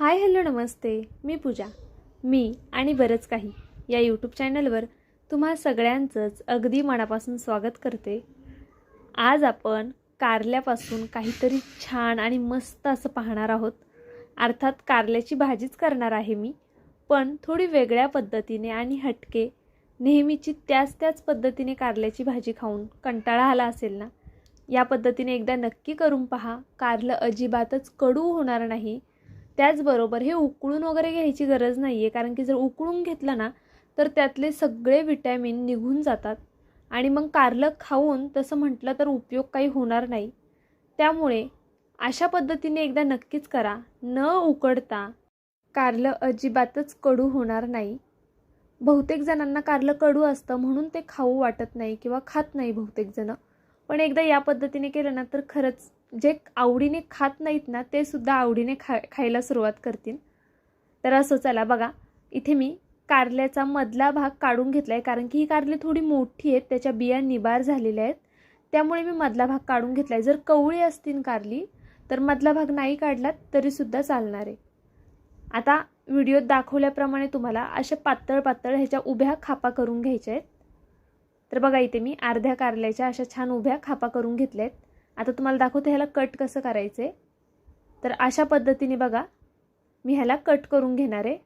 Hi hello नमस्ते. मी पूजा. मी आणि बरंच काही या यूट्यूब चॅनलवर तुम्हा सगळ्यांचंच अगदी मनापासून स्वागत करते. आज आपण कारल्यापासून काहीतरी छान आणि मस्त असं पाहणार आहोत. अर्थात कारल्याची भाजीच करणार आहे मी पण थोडी वेगळ्या पद्धतीने आणि हटके नेहमीची त्याच त्याच पद्धतीने कारल्याची भाजी खाऊन कंटाळा आला असेल ना? या पद्धतीने एकदा नक्की करून पहा कारलं अजिबातच कडू होणार नाही त्याचबरोबर हे उकळून वगैरे घ्यायची गरज नाही आहे कारण की जर उकळून घेतलं ना तर त्यातले सगळे विटॅमिन निघून जातात. आणि मग कारलं खाऊन तसं म्हटलं तर उपयोग काही होणार नाही. त्यामुळे अशा पद्धतीने एकदा नक्कीच करा. न उकडता कारलं अजिबातच कडू होणार नाही. बहुतेक जणांना कारलं कडू असतं म्हणून ते खाऊ वाटत नाही किंवा खात नाही बहुतेक जणं. पण एकदा या पद्धतीने केलं ना तर खरंच जे आवडीने खात नाहीत ना ते सुद्धा आवडीने खा खायला सुरुवात करतील. तर असं चला बघा इथे मी कारल्याचा मधला भाग काढून घेतला आहे कारण की ही कारली थोडी मोठी आहेत त्याच्या बिया निबार झालेल्या आहेत. त्यामुळे मी मधला भाग काढून घेतला आहे जर कवळी असतील कारली तर मधला भाग नाही काढलात तरीसुद्धा चालणार आहे. आता व्हिडिओत दाखवल्याप्रमाणे तुम्हाला अशा पातळ पातळ ह्याच्या उभ्या खापा करून घ्यायच्या आहेत. तर बघा इथे मी अर्ध्या कारल्याच्या अशा छान उभ्या खापा करून घेतल्या आहेत आता तुम्हाला दाखवते ह्याला कट कसं करायचं. आहे तर अशा पद्धतीने बघा मी ह्याला कट करून घेणार आहे.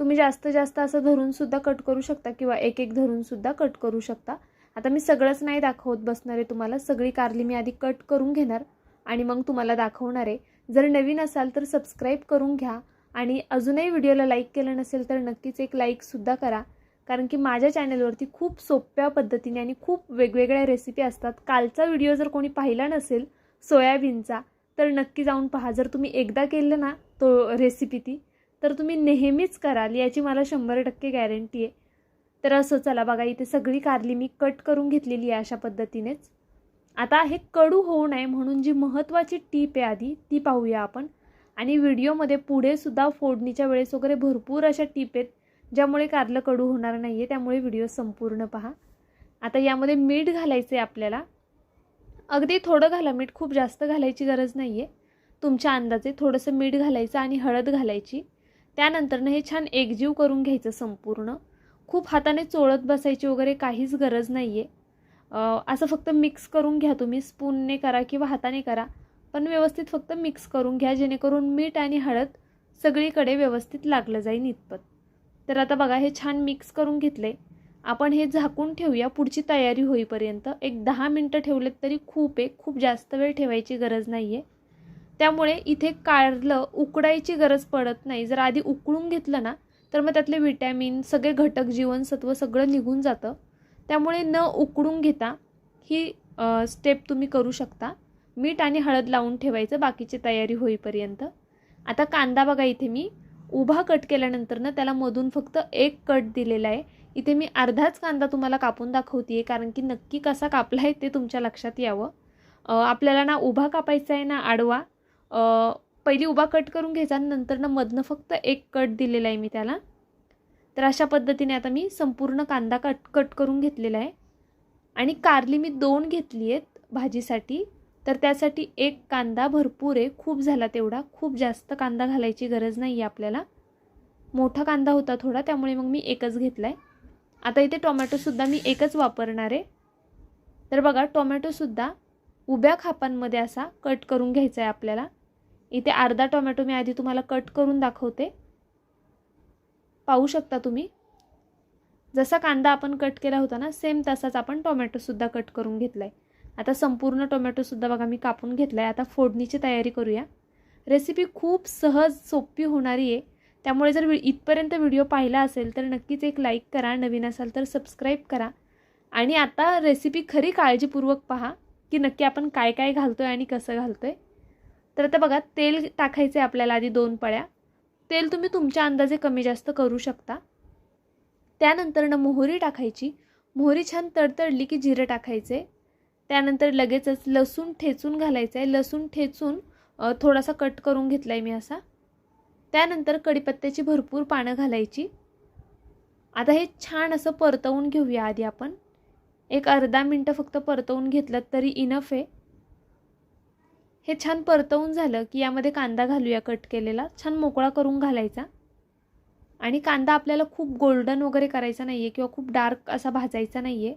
तुम्ही जास्त जास्त असं धरूनसुद्धा कट करू शकता किंवा एक एक धरूनसुद्धा कट करू शकता. आता मी सगळंच नाही दाखवत बसणार आहे तुम्हाला सगळी कारली मी आधी कट करून घेणार आणि मग तुम्हाला दाखवणार आहे. जर नवीन असाल तर सबस्क्राईब करून घ्या आणि अजूनही व्हिडिओला लाईक केलं नसेल तर नक्कीच एक लाईकसुद्धा करा. कारण की माझ्या चॅनलवरती खूप सोप्या पद्धतीने आणि खूप वेगवेगळ्या रेसिपी असतात. कालचा व्हिडिओ जर कोणी पाहिला नसेल सोयाबीनचा तर नक्की जाऊन पहा. जर तुम्ही एकदा केलं ना तो रेसिपी ती तर तुम्ही नेहमीच कराल. याची मला शंभर टक्के गॅरंटी आहे. तर असं चला बघा इथे सगळी कारली मी कट करून घेतलेली आहे अशा पद्धतीनेच. आता हे कडू होऊ नये म्हणून जी महत्त्वाची टीप आहे आधी ती पाहूया आपण. आणि व्हिडिओमध्ये पुढेसुद्धा फोडणीच्या वेळेस वगैरे भरपूर अशा टीप आहेत. ज्यामुळे कारलं कडू होणार नाही आहे त्यामुळे व्हिडिओ संपूर्ण पहा. आता यामध्ये मीठ घालायचं आहे आपल्याला. अगदी थोडं घाला मीठ खूप जास्त घालायची गरज नाही आहे तुमच्या अंदाजे थोडंसं मीठ घालायचं आणि हळद घालायची. त्यानंतरनं हे छान एकजीव करून घ्यायचं संपूर्ण. खूप हाताने चोळत बसायची वगैरे काहीच गरज नाही आहे असं फक्त मिक्स करून घ्या तुम्ही. स्पूनने करा किंवा हाताने करा. पण व्यवस्थित फक्त मिक्स करून घ्या जेणेकरून मीठ आणि हळद सगळीकडे व्यवस्थित लागलं जाईल इतपत. तर आता बघा हे छान मिक्स करून घेतले. आपण हे झाकून ठेवूया. पुढची तयारी होईपर्यंत एक दहा मिनटं ठेवलेत तरी खूप आहे. खूप जास्त वेळ ठेवायची गरज नाही आहे त्यामुळे इथे कारलं उकडायची गरज पडत नाही. जर आधी उकळून घेतलं ना तर मग त्यातले विटॅमिन सगळे घटक जीवनसत्व सगळं निघून जातं. त्यामुळे न उकडून घेता ही स्टेप तुम्ही करू शकता. मीठ आणि हळद लावून ठेवायचं. बाकीची तयारी होईपर्यंत. आता कांदा बघा इथे मी उभा कट केल्यानंतर ना त्याला मधून फक्त एक कट दिलेला आहे. इथे मी अर्धाच कांदा तुम्हाला कापून दाखवते आहे कारण की नक्की कसा कापला आहे ते तुमच्या लक्षात यावं. आपल्याला ना उभा कापायचा आहे ना आडवा. पहिली उभा कट करून घ्यायचा नंतर ना मधनं फक्त एक कट दिलेला आहे मी त्याला. तर अशा पद्धतीने आता मी संपूर्ण कांदा कट कट करून घेतलेला आहे. आणि कारली मी दोन घेतली आहेत भाजीसाठी. तर त्यासाठी एक कांदा भरपूर आहे. खूप झाला तेवढा. खूप जास्त कांदा घालायची गरज नाही आहे आपल्याला. मोठा कांदा होता थोडा त्यामुळे मग मी एकच घेतला आहे आता इथे टोमॅटोसुद्धा मी एकच वापरणार आहे. तर बघा टोमॅटोसुद्धा उभ्या खापांमध्ये असा कट करून घ्यायचा आहे आपल्याला. इथे अर्धा टोमॅटो मी आधी तुम्हाला कट करून दाखवते. पाहू शकता तुम्ही? जसा कांदा आपण कट केला होता ना सेम तसाच आपण टोमॅटोसुद्धा कट करून घेतला आहे आता संपूर्ण टोमॅटोसुद्धा बघा मी कापून घेतला आहे आता फोडणीची तयारी करूया. रेसिपी खूप सहज सोपी होणारी आहे. त्यामुळे जर इथपर्यंत व्हिडिओ पाहिला असेल तर नक्कीच एक लाईक करा. नवीन असाल तर सबस्क्राईब करा. आणि आता रेसिपी खरी काळजीपूर्वक पहा की नक्की आपण काय काय घालतो आहे आणि कसं घालतो आहे तर आता बघा तेल टाकायचं आहे आपल्याला आधी दोन पळ्या. तेल तुम्ही तुमच्या अंदाजे कमी जास्त करू शकता. त्यानंतर मोहरी टाकायची. मोहरी छान तडतडली की जिरं टाकायचे. त्यानंतर लगेचच लसूण ठेचून घालायचं आहे. लसूण ठेचून थोडासा कट करून घेतला आहे मी असा. त्यानंतर कडीपत्त्याची भरपूर पानं घालायची. आता हे छान असं परतवून घेऊया आधी आपण. एक अर्धा मिनटं फक्त परतवून घेतलं तरी इनफ आहे. हे छान परतवून झालं की यामध्ये कांदा घालूया कट केलेला. छान मोकळा करून घालायचा. आणि कांदा आपल्याला खूप गोल्डन वगैरे करायचा नाही आहे किंवा खूप डार्क असा भाजायचा नाही आहे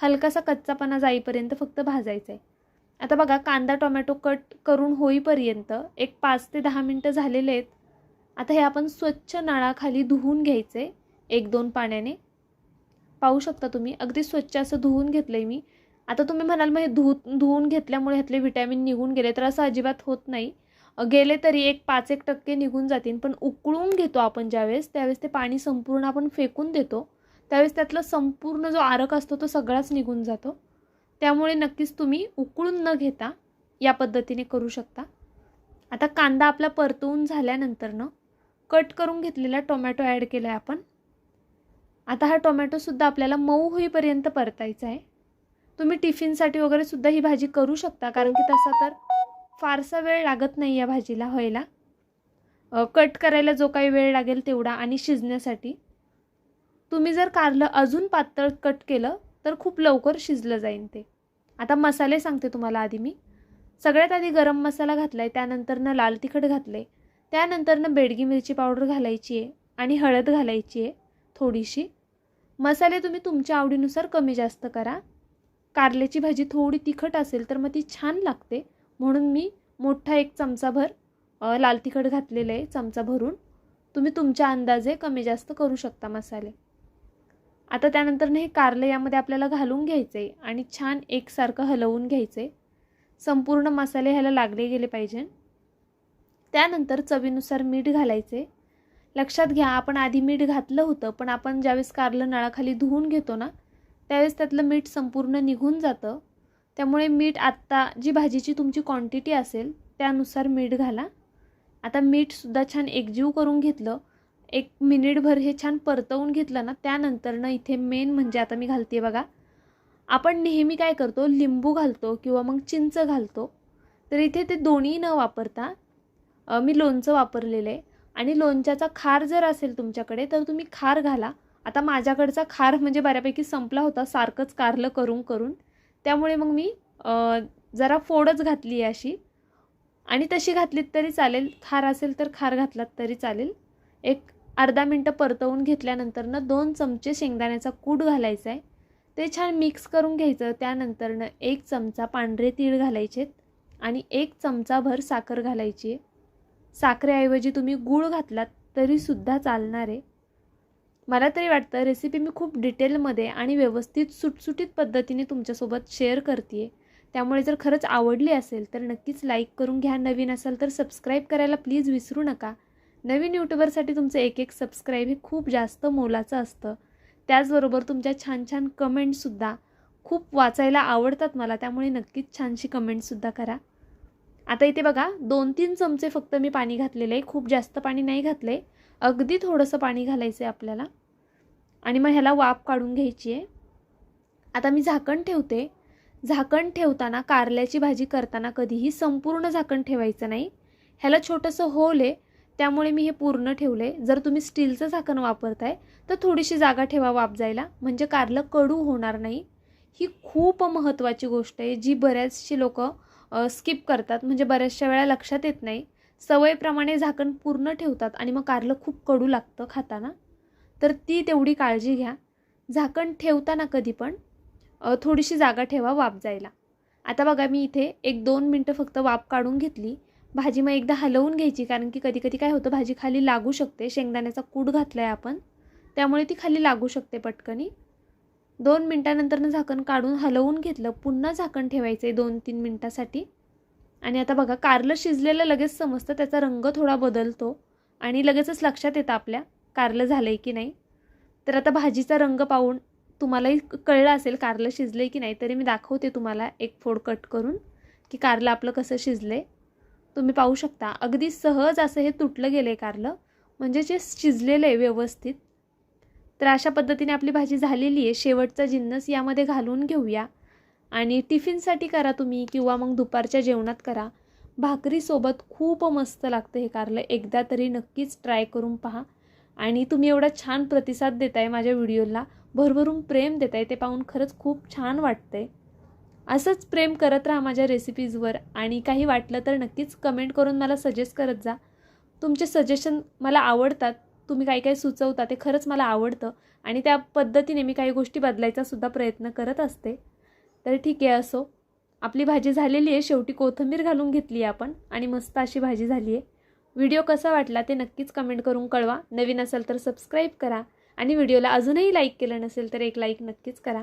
हलकासा कच्चापणा जाईपर्यंत फक्त भाजायचा आहे आता बघा कांदा टोमॅटो कट करून होईपर्यंत एक पाच ते दहा मिनटं झालेले आहेत. आता हे आपण स्वच्छ नळाखाली धुवून घ्यायचे एक दोन पाण्याने. पाहू शकता तुम्ही अगदी स्वच्छ असं धुवून घेतलं आहे मी. आता तुम्ही म्हणाल मग हे धु धुवून घेतल्यामुळे ह्यातले विटॅमिन निघून गेले. तर असं अजिबात होत नाही. गेले तरी एक पाच एक टक्के निघून जातील पण उकळून घेतो आपण ज्यावेळेस त्यावेळेस ते पाणी संपूर्ण आपण फेकून देतो. त्यावेळेस त्यातला संपूर्ण जो आरक असतो तो सगळाच निघून जातो. त्यामुळे नक्कीच तुम्ही उकळून न घेता या पद्धतीने करू शकता. आता कांदा आपला परतवून झाल्यानंतरनं कट करून घेतलेला टोमॅटो ॲड केला आहे आपण. आता हा टोमॅटोसुद्धा आपल्याला मऊ होईपर्यंत परतायचा आहे. तुम्ही टिफिनसाठी वगैरे सुद्धा ही भाजी करू शकता कारण की तसा तर फारसा वेळ लागत नाही या भाजीला व्हायला कट करायला जो काही वेळ लागेल तेवढा आणि शिजण्यासाठी. तुम्ही जर कारलं अजून पातळ कट केलं तर खूप लवकर शिजलं जाईल ते. आता मसाले सांगते तुम्हाला आधी मी. सगळ्यात आधी गरम मसाला घातला आहे त्यानंतरनं लाल तिखट घातलं आहे त्यानंतरनं बेडगी मिरची पावडर घालायची आहे आणि हळद घालायची आहे थोडीशी. मसाले तुम्ही तुमच्या आवडीनुसार कमी जास्त करा. कारल्याची भाजी थोडी तिखट असेल तर मग ती छान लागते. म्हणून मी मोठा एक चमचाभर लाल तिखट घातलेलं आहे चमचा भरून तुम्ही तुमच्या अंदाजे कमी जास्त करू शकता मसाले. आता त्यानंतर हे कारलं यामध्ये आपल्याला घालून घ्यायचं आहे आणि छान एकसारखं हलवून घ्यायचं आहे संपूर्ण मसाले ह्याला लागले गेले पाहिजे. त्यानंतर चवीनुसार मीठ घालायचे लक्षात घ्या आपण आधी मीठ घातलं होतं पण आपण ज्यावेळेस कारलं नळाखाली धुवून घेतो ना त्यावेळेस त्यातलं मीठ संपूर्ण निघून जातं. त्यामुळे मीठ आत्ता जी भाजीची तुमची क्वांटिटी असेल त्यानुसार मीठ घाला. आता मीठसुद्धा छान एकजीव करून घेतलं एक मिनिटभर हे छान परतवून घेतलं ना त्यानंतरनं इथे मेन म्हणजे आता मी घालते बघा. आपण नेहमी काय करतो लिंबू घालतो किंवा मग चिंच घालतो. तर इथे ते दोन्ही न वापरता मी लोणचं वापरलेलं आहे आणि लोणच्याचा खार जर असेल तुमच्याकडे तर तुम्ही खार घाला. आता माझ्याकडचा खार म्हणजे बऱ्यापैकी संपला होता सारखंच कारलं करून करून. त्यामुळे मग मी जरा फोडच घातली आहे अशी. आणि तशी घातलीत तरी चालेल. खार असेल तर खार घातलात तरी चालेल. एक अर्धा मिनटं परतवून घेतल्यानंतरनं दोन चमचे शेंगदाण्याचा कूट घालायचा आहे ते छान मिक्स करून घ्यायचं. त्यानंतरनं एक चमचा पांढरे तीळ घालायचेत आणि एक चमचाभर साखर घालायची आहे साखरेऐवजी तुम्ही गूळ घातलात तरीसुद्धा चालणार. आहे मला तरी वाटतं रेसिपी मी खूप डिटेलमध्ये आणि व्यवस्थित सुटसुटीत पद्धतीने तुमच्यासोबत शेअर करते आहे त्यामुळे जर खरंच आवडली असेल तर नक्कीच लाईक करून घ्या. नवीन असाल तर सबस्क्राईब करायला प्लीज विसरू नका. नवीन यूट्यूबरसाठी तुमचं एक एक सबस्क्राईब हे खूप जास्त मोलाचं असतं. त्याचबरोबर तुमच्या छान छान कमेंटसुद्धा खूप वाचायला आवडतात मला त्यामुळे नक्कीच छानशी कमेंटसुद्धा करा. आता इथे बघा दोन तीन चमचे फक्त मी पाणी घातलेलं आहे. खूप जास्त पाणी नाही घातलं अगदी थोडंसं पाणी घालायचं आहे आपल्याला. आणि मग ह्याला वाफ काढून घ्यायची आहे. आता मी झाकण ठेवते. झाकण ठेवताना कारल्याची भाजी करताना कधीही संपूर्ण झाकण ठेवायचं नाही. ह्याला छोटंसं होल आहे. त्यामुळे मी हे पूर्ण ठेवलं आहे जर तुम्ही स्टीलचं झाकण वापरताय तर थोडीशी जागा ठेवा वाप जायला. म्हणजे कारलं कडू होणार नाही. ही खूप महत्त्वाची गोष्ट आहे जी बऱ्याचशी लोक स्किप करतात. म्हणजे बऱ्याचशा वेळा लक्षात येत नाही. सवयीप्रमाणे झाकण पूर्ण ठेवतात आणि मग कारलं खूप कडू लागतं खाताना. तर ती तेवढी काळजी घ्या. झाकण ठेवताना कधी पण थोडीशी जागा ठेवा वाप जायला. आता बघा मी इथे एक दोन मिनटं फक्त वाप काढून घेतली. भाजी मग एकदा हलवून घ्यायची कारण की कधी कधी काय होतं भाजी खाली लागू शकते. शेंगदाण्याचा कूट घातला आहे आपण त्यामुळे ती खाली लागू शकते पटकनी. दोन मिनटानंतरनं झाकण काढून हलवून घेतलं पुन्हा झाकण ठेवायचं आहे दोन तीन मिनटासाठी. आणि आता बघा कारलं शिजलेलं लगेच समजतं त्याचा रंग थोडा बदलतो आणि लगेचच लक्षात येतं आपल्या कारलं झालं आहे की नाही. तर आता भाजीचा रंग पाहून तुम्हालाही कळलं असेल कारलं शिजलं आहे की नाही तरी मी दाखवते तुम्हाला एक फोड कट करून की कारलं आपलं कसं शिजलं आहे तुम्ही पाहू शकता. अगदी सहज असं हे तुटलं गेलं आहे कारलं. म्हणजे जे शिजलेलं आहे व्यवस्थित. तर अशा पद्धतीने आपली भाजी झालेली आहे. शेवटचा जिन्नस यामध्ये घालून घेऊया. आणि टिफिनसाठी करा तुम्ही किंवा मग दुपारच्या जेवणात करा. भाकरीसोबत खूप मस्त लागतं हे कारलं. एकदा तरी नक्कीच ट्राय करून पहा. आणि तुम्ही एवढा छान प्रतिसाद देताय माझ्या व्हिडिओला. भरभरून प्रेम देताय. ते पाहून खरंच खूप छान वाटतंय. असंच प्रेम करत राहा माझ्या रेसिपीजवर आणि काही वाटलं तर नक्कीच कमेंट करून मला सजेस्ट करत जा. तुमचे सजेशन मला आवडतात. तुम्ही काही काही सुचवता ते खरंच मला आवडतं. आणि त्या पद्धतीने मी काही गोष्टी बदलायचा सुद्धा प्रयत्न करत असते. तर ठीक आहे असो. आपली भाजी झालेली आहे. शेवटी कोथिंबीर घालून घेतली आहे आपण. आणि मस्त अशी भाजी झाली आहे. व्हिडिओ कसा वाटला ते नक्कीच कमेंट करून कळवा. नवीन असेल तर सबस्क्राईब करा. आणि व्हिडिओला अजूनही लाईक केलं नसेल तर एक लाईक नक्कीच करा.